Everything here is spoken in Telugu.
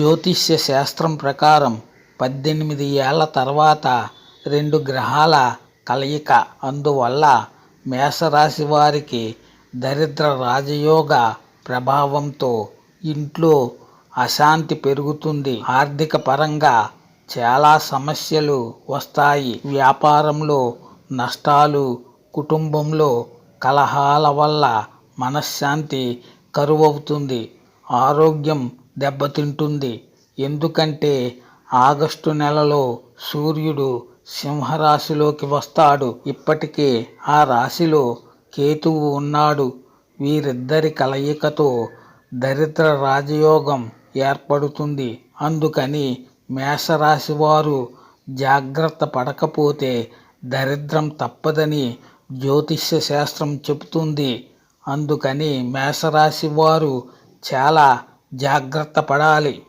జ్యోతిష్య శాస్త్రం ప్రకారం పద్దెనిమిది ఏళ్ళ తర్వాత రెండు గ్రహాల కలయిక. అందువల్ల మేషరాశి వారికి దరిద్ర రాజయోగ ప్రభావంతో ఇంట్లో అశాంతి పెరుగుతుంది. ఆర్థిక పరంగా చాలా సమస్యలు వస్తాయి. వ్యాపారంలో నష్టాలు కుటుంబంలో కలహాల వల్ల మనశ్శాంతి కరువవుతుంది. ఆరోగ్యం దెబ్బతింటుంది. ఎందుకంటే ఆగస్టు నెలలో సూర్యుడు సింహరాశిలోకి వస్తాడు. ఇప్పటికే ఆ రాశిలో కేతువు ఉన్నాడు. వీరిద్దరి కలయికతో దరిద్ర రాజయోగం ఏర్పడుతుంది. అందుకని మేషరాశి వారు జాగ్రత్త పడకపోతే దరిద్రం తప్పదని జ్యోతిష్య శాస్త్రం చెబుతుంది. అందుకని మేషరాశి వారు చాలా జాగ్రత్త పడాలి.